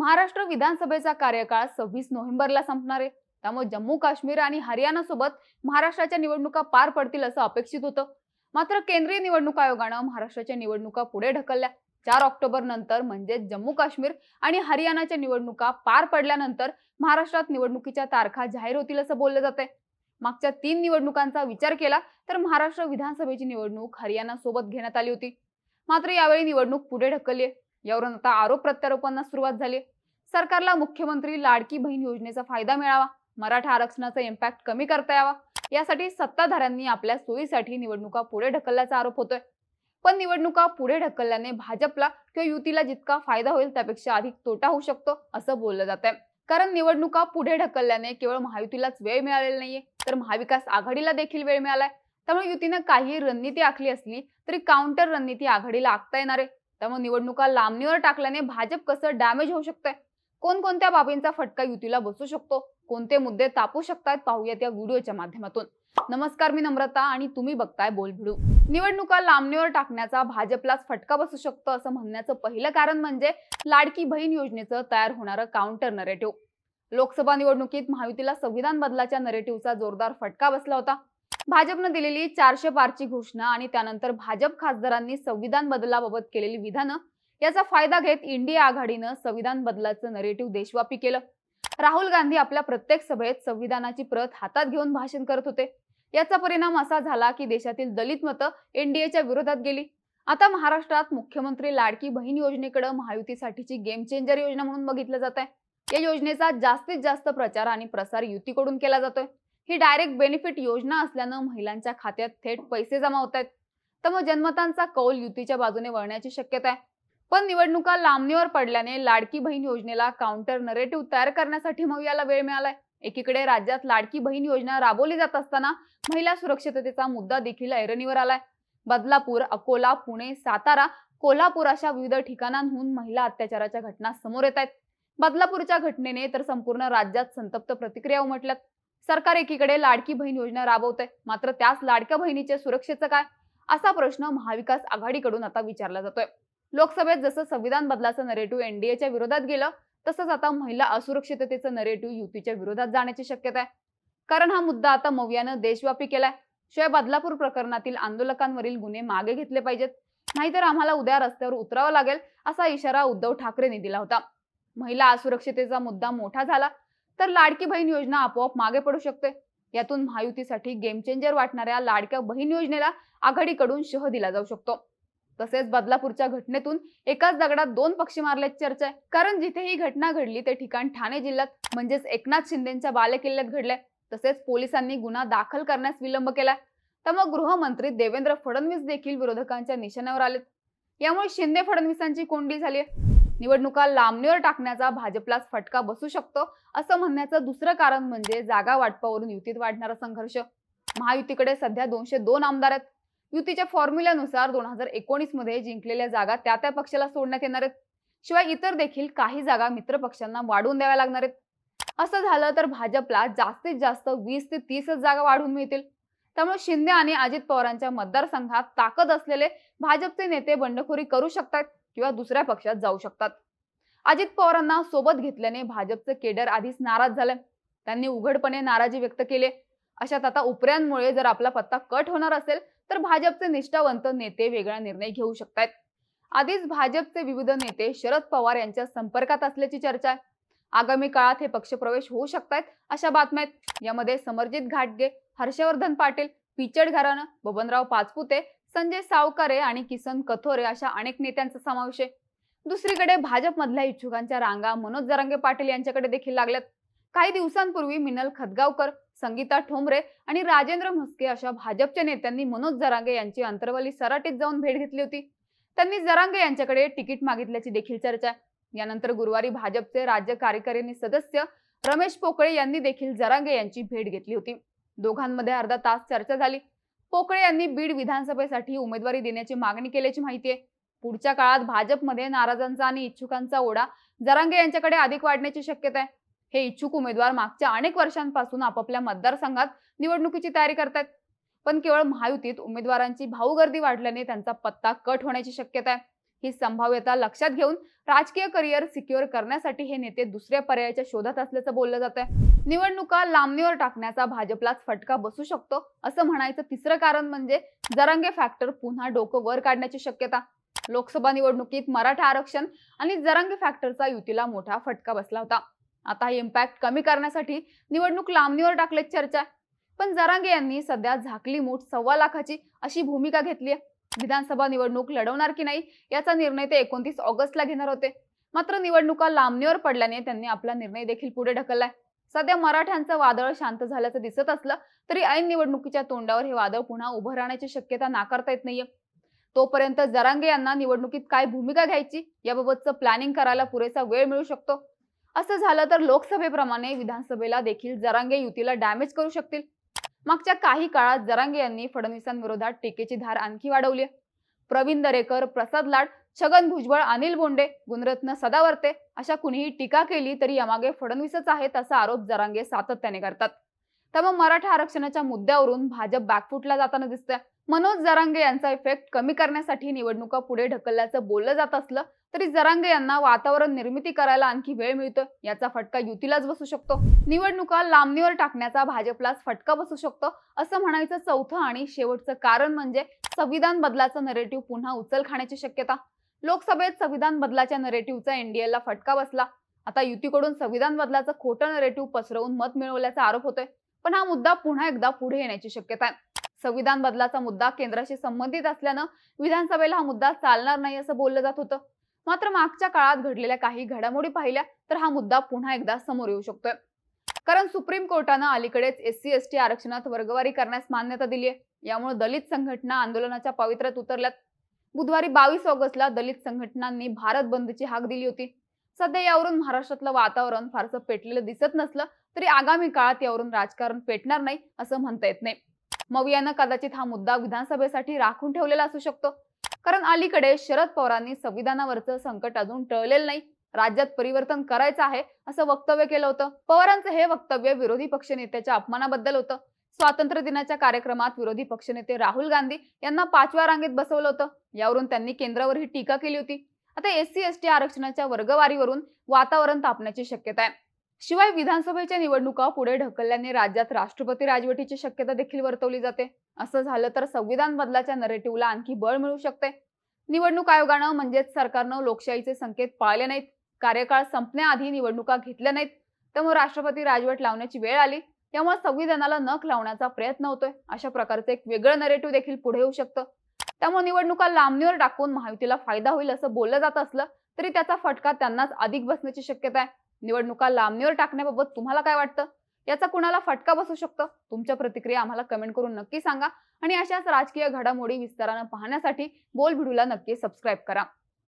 महाराष्ट्र विधानसभेचा कार्यकाळ सव्वीस नोव्हेंबरला संपणार आहे. त्यामुळे जम्मू काश्मीर आणि हरियाणा सोबत महाराष्ट्राच्या निवडणुका पार पडतील असं अपेक्षित होतं. मात्र केंद्रीय निवडणूक आयोगानं महाराष्ट्राच्या निवडणुका पुढे ढकलल्या. चार ऑक्टोबर नंतर म्हणजे जम्मू काश्मीर आणि हरियाणाच्या निवडणुका पार पडल्यानंतर महाराष्ट्रात निवडणुकीच्या तारखा जाहीर होतील असं बोललं जातंय. मागच्या तीन निवडणुकांचा विचार केला तर महाराष्ट्र विधानसभेची निवडणूक हरियाणा सोबत घेण्यात आली होती. मात्र यावेळी निवडणूक पुढे ढकलली आहे. यावरून आता आरोप प्रत्यारोपांना सुरुवात झाली सरकारला मुख्यमंत्री लाडकी बहीण योजनेचा फायदा मिळावा मराठा आरक्षणाचा इम्पॅक्ट कमी करता यावा यासाठी सत्ताधाऱ्यांनी आपल्या सोयीसाठी निवडणुका पुढे ढकलल्याचा आरोप होतोय. पण निवडणुका पुढे ढकलल्याने भाजपला किंवा युतीला जितका फायदा होईल त्यापेक्षा अधिक तोटा होऊ शकतो असं बोललं जात आहे. कारण निवडणुका पुढे ढकलल्याने केवळ महायुतीलाच वेळ मिळालेला नाहीये तर महाविकास आघाडीला देखील वेळ मिळालाय. त्यामुळे युतीनं काही रणनीती आखली असली तरी काउंटर रणनीती आघाडीला आखता येणार आहे. त्यामुळे निवडणुका लांबणीवर टाकल्याने भाजप कसं डॅमेज होऊ शकतंय? कोणकोणत्या बाबींचा फटका युतीला बसू शकतो? कोणते मुद्दे तापू शकतात? पाहूयात या व्हिडिओच्या माध्यमातून. नमस्कार मी नम्रता आणि तुम्ही बघताय बोलभिडू निवडणुका लांबणीवर टाकण्याचा भाजपलाच फटका बसू शकतो असं म्हणण्याचं पहिलं कारण म्हणजे लाडकी बहीण योजनेचं तयार होणारं काउंटर नरेटिव्ह लोकसभा निवडणुकीत महायुतीला संविधान बदलाच्या नरेटिव्हचा जोरदार फटका बसला होता. भाजपनं दिलेली चारशे पारची घोषणा आणि त्यानंतर भाजप खासदारांनी संविधान बदलाबाबत केलेली विधानं याचा फायदा घेत इंडिया आघाडीनं संविधान बदलाचं नरेटिव्ह देशव्यापी केलं. राहुल गांधी आपल्या प्रत्येक सभेत संविधानाची प्रत हातात घेऊन भाषण करत होते. याचा परिणाम असा झाला की देशातील दलित मतं एनडीएच्या विरोधात गेली. आता महाराष्ट्रात मुख्यमंत्री लाडकी बहीण योजनेकडे महायुतीसाठीची गेम चेंजर योजना म्हणून बघितलं जात आहे या योजनेचा जास्तीत जास्त प्रचार आणि प्रसार युतीकडून केला जातोय. ही डायरेक्ट बेनिफिट योजना असल्यानं महिलांच्या खात्यात थेट पैसे जमा होत आहेत त्यामुळे जनमतांचा कौल युतीच्या बाजूने वळण्याची शक्यता आहे. पण निवडणुका लांबणीवर पडल्याने लाडकी बहीण योजनेला काउंटर नरेटिव्ह तयार करण्यासाठी मग याला वेळ मिळालाय. एकीकडे राज्यात लाडकी बहीण योजना राबवली जात असताना महिला सुरक्षिततेचा मुद्दा देखील ऐरणीवर आलाय. बदलापूर अकोला पुणे सातारा कोल्हापूर अशा विविध ठिकाणांहून महिला अत्याचाराच्या घटना समोर येत आहेत बदलापूरच्या घटनेने तर संपूर्ण राज्यात संतप्त प्रतिक्रिया उमटल्यात. सरकार एकीकडे लाडकी बहीण योजना राबवते मात्र त्याच लाडक्या बहिणीच्या सुरक्षेचं काय? असा प्रश्न महाविकास आघाडीकडून आता विचारला जातोय. लोकसभेत जसं संविधान बदलाचं नरेटिव्ह एनडीएच्या विरोधात गेलं तसंच आता महिला असुरक्षिततेचं नरेटिव्ह युतीच्या विरोधात जाण्याची शक्यता आहे. कारण हा मुद्दा आता मवियानं देशव्यापी केलाय. शिवाय बदलापूर प्रकरणातील आंदोलकांवरील गुन्हे मागे घेतले पाहिजेत. नाहीतर आम्हाला उद्या रस्त्यावर उतरावं लागेल असा इशारा उद्धव ठाकरेंनी दिला होता. महिला असुरक्षितेचा मुद्दा मोठा झाला. तर लाडकी बहीण योजना आपोआप मागे पडू शकते. यातून महायुतीसाठी गेम चेंजर वाटणाऱ्या लाडक्या बहीण योजनेला आघाडीकडून शह दिला जाऊ शकतो. तसेच बदलापूरच्या घटनेतून एकाच दगडात दोन पक्षी मारल्याची चर्चा आहे. कारण जिथे ही घटना घडली ते ठिकाण ठाणे जिल्ह्यात म्हणजेच एकनाथ शिंदेच्या बालेकिल्ल्यात घडले तसेच पोलिसांनी गुन्हा दाखल करण्यास विलंब केलाय. त्यामुळे गृहमंत्री देवेंद्र फडणवीस देखील विरोधकांच्या निशाण्यावर आलेत. यामुळे शिंदे फडणवीसांची कोंडी झाली आहे निवडणुका लांबणीवर टाकण्याचा भाजपलाच फटका बसू शकतो असं म्हणण्याचं दुसरं कारण म्हणजे जागा वाटपावरून युतीत वाढणारा संघर्ष. महायुतीकडे सध्या दोनशे दोन आमदार आहेत. युतीच्या फॉर्म्युल्यानुसार दोन हजार एकोणीसमध्ये जिंकलेल्या जागा त्या त्या पक्षाला सोडण्यात येणार आहेत. शिवाय इतर देखील काही जागा मित्र पक्षांना वाढवून द्याव्या लागणार आहेत. असं झालं तर भाजपला जास्तीत जास्त वीस ते तीसच जागा वाढवून मिळतील. त्यामुळे शिंदे आणि अजित पवारांच्या मतदारसंघात ताकद असलेले भाजपचे नेते बंडखोरी करू शकतात किंवा दुसऱ्या पक्षात जाऊ शकतात. अजित पवारांना सोबत घेतल्याने भाजपचं केडर आधीच नाराज झालंय त्यांनी उघडपणे नाराजी व्यक्त केली. अशात आता उपऱ्यांमुळे जर आपला पत्ता कट होणार असेल तर भाजपचे निष्ठावंत नेते वेगळा निर्णय घेऊ शकतात आधीच भाजपचे विविध नेते शरद पवार यांच्या संपर्कात असल्याची चर्चा आहे. आगामी काळात हे पक्षप्रवेश होऊ शकतात अशा बातम्या यामध्ये समरजित घाटगे हर्षवर्धन पाटील पिचड घराणं बबनराव पाचपुते संजय सावकारे आणि किसन कथोरे अशा अनेक नेत्यांचा समावेश आहे. दुसरीकडे भाजपमधल्या इच्छुकांच्या रांगा मनोज जरांगे पाटील यांच्याकडे देखील लागल्यात. काही दिवसांपूर्वी मिनल खदगावकर संगीता ठोंबरे आणि राजेंद्र म्हस्के अशा भाजपच्या नेत्यांनी मनोज जरांगे यांची अंतरवली सराटीत जाऊन भेट घेतली होती. त्यांनी जरांगे यांच्याकडे तिकीट मागितल्याची देखील चर्चा आहे. यानंतर गुरुवारी भाजपचे राज्य कार्यकारिणी सदस्य रमेश पोकळे यांनी देखील जरांगे यांची भेट घेतली होती. दोघांमध्ये अर्धा तास चर्चा झाली. पोकळे यांनी बीड विधानसभेसाठी उमेदवारी देण्याची मागणी केल्याची माहिती आहे. पुढच्या काळात भाजपमध्ये नाराजांचा आणि इच्छुकांचा ओढा जरांगे यांच्याकडे अधिक वाढण्याची शक्यता आहे. हे इच्छुक उमेदवार मागच्या अनेक वर्षांपासून आपापल्या मतदारसंघात निवडणुकीची तयारी करतात पण केवळ महायुतीत उमेदवारांची भाऊगर्दी वाढल्याने त्यांचा पत्ता कट होण्याची शक्यता आहे. ही संभाव्यता लक्षात घेऊन राजकीय करिअर सिक्युअर करण्यासाठी हे नेते दुसऱ्या पर्यायाच्या शोधात असल्याचं बोललं जात आहे निवडणुका लांबणीवर टाकण्याचा भाजपलाच फटका बसू शकतो? असं म्हणायचं तिसरं कारण म्हणजे जरांगे फॅक्टर पुन्हा डोकं वर काढण्याची शक्यता. लोकसभा निवडणुकीत मराठा आरक्षण आणि जरांगे फॅक्टरचा युतीला मोठा फटका बसला होता. आता हे इम्पॅक्ट कमी करण्यासाठी निवडणूक लांबणीवर टाकल्याची चर्चा. आहे पण जरांगे यांनी सध्या झाकली मूठ सव्वा लाखाची अशी भूमिका घेतली आहे विधानसभा निवडणूक लढवणार की नाही याचा निर्णय ते एकोणतीस ऑगस्टला घेणार होते. मात्र निवडणुका लांबणीवर पडल्याने त्यांनी आपला निर्णय देखील पुढे ढकललाय. सध्या मराठ्यांचं वादळ शांत झाल्याचं दिसत असलं तरी ऐन निवडणुकीच्या तोंडावर हे वादळ पुन्हा उभं राहण्याची शक्यता नाकारता येत नाहीये. तोपर्यंत जरांगे यांना निवडणुकीत काय भूमिका घ्यायची याबाबतचं प्लॅनिंग करायला पुरेसा वेळ मिळू शकतो. असं झालं तर लोकसभेप्रमाणे विधानसभेला देखील जरांगे युतीला डॅमेज करू शकतील. मागच्या काही काळात जरांगे यांनी फडणवीसांविरोधात टीकेची धार आणखी वाढवली प्रवीण दरेकर प्रसाद लाड छगन भुजबळ अनिल बोंडे गुणरत्न सदावर्ते अशा कुणीही टीका केली तरी यामागे फडणवीसच आहेत असा आरोप जरांगे सातत्याने करतात. त्यामुळे मराठा आरक्षणाच्या मुद्द्यावरून भाजप बॅकफुटला जाताना दिसतंय. मनोज जरांगे यांचा इफेक्ट कमी करण्यासाठी निवडणुका पुढे ढकलल्याचं बोललं जात असलं तरी जरांगे यांना वातावरण निर्मिती करायला आणखी वेळ मिळतो याचा फटका युतीलाच बसू शकतो. निवडणुका लांबणीवर टाकण्याचा भाजपलाच फटका बसू शकतो असं म्हणायचं चौथं आणि शेवटचं कारण म्हणजे संविधान बदलाचं नरेटिव्ह पुन्हा उचल खाण्याची शक्यता. लोकसभेत संविधान बदलाच्या नरेटिव्हचा एनडीएला फटका बसला. आता युतीकडून संविधान बदलाचं खोटं नरेटिव्ह पसरवून मत मिळवल्याचा आरोप होतोय. पण हा मुद्दा पुन्हा एकदा पुढे येण्याची शक्यता आहे. संविधान बदलाचा मुद्दा केंद्राशी संबंधित असल्यानं विधानसभेला हा मुद्दा चालणार नाही असं बोललं जात होतं. मात्र मागच्या काळात घडलेल्या काही घडामोडी पाहिल्या तर हा मुद्दा पुन्हा एकदा समोर येऊ शकतोय. कारण सुप्रीम कोर्टानं अलीकडेच एस सी एस टी आरक्षणात वर्गवारी करण्यास मान्यता दिली आहे यामुळे दलित संघटना आंदोलनाच्या पवित्र्यात उतरल्यात. बुधवारी बावीस ऑगस्टला दलित संघटनांनी भारत बंदची हाक दिली होती. सध्या यावरून महाराष्ट्रातलं वातावरण फारसं पेटलेलं दिसत नसलं तरी आगामी काळात यावरून राजकारण पेटणार नाही असं म्हणता येत नाही. मवियानं कदाचित हा मुद्दा विधानसभेसाठी राखून ठेवलेला असू शकतो. कारण अलीकडे शरद पवारांनी संविधानावरचं संकट अजून टळलेलं नाही. राज्यात परिवर्तन करायचं आहे असं वक्तव्य केलं होतं. पवारांचं हे वक्तव्य विरोधी पक्षनेत्याच्या अपमानाबद्दल होतं. स्वातंत्र्य दिनाच्या कार्यक्रमात विरोधी पक्षनेते राहुल गांधी यांना पाचव्या रांगेत बसवलं होतं. यावरून त्यांनी केंद्रावर ही टीका केली होती. आता एस सी एस टी आरक्षणाच्या वर्गवारीवरून वातावरण तापण्याची शक्यता आहे. शिवाय विधानसभेच्या निवडणुका पुढे ढकलल्याने राज्यात राष्ट्रपती राजवटीची शक्यता देखील वर्तवली जाते. असं झालं तर संविधान बदलाच्या नरेटिव्हला आणखी बळ मिळू शकते. निवडणूक आयोगानं म्हणजेच सरकारनं लोकशाहीचे संकेत पाळले नाहीत. कार्यकाळ संपण्याआधी निवडणुका घेतल्या नाहीत. त्यामुळे राष्ट्रपती राजवट लावण्याची वेळ आली. त्यामुळे संविधानाला नख लावण्याचा प्रयत्न होतोय. अशा प्रकारचं एक वेगळं नरेटिव्ह देखील पुढे येऊ शकतं. त्यामुळे निवडणुका लांबणीवर टाकून महायुतीला फायदा होईल असं बोललं जात असलं तरी त्याचा फटका त्यांनाच अधिक बसण्याची शक्यता आहे. निवडणुका लांबणीवर टाकण्याबाबत तुम्हाला काय वाटतं? याचा कुणाला फटका बसू शकतो? तुमच्या प्रतिक्रिया आम्हाला कमेंट करून नक्की सांगा. आणि अशाच राजकीय घडामोडी विस्तारानं पाहण्यासाठी बोल भिडूला नक्की सबस्क्राईब करा.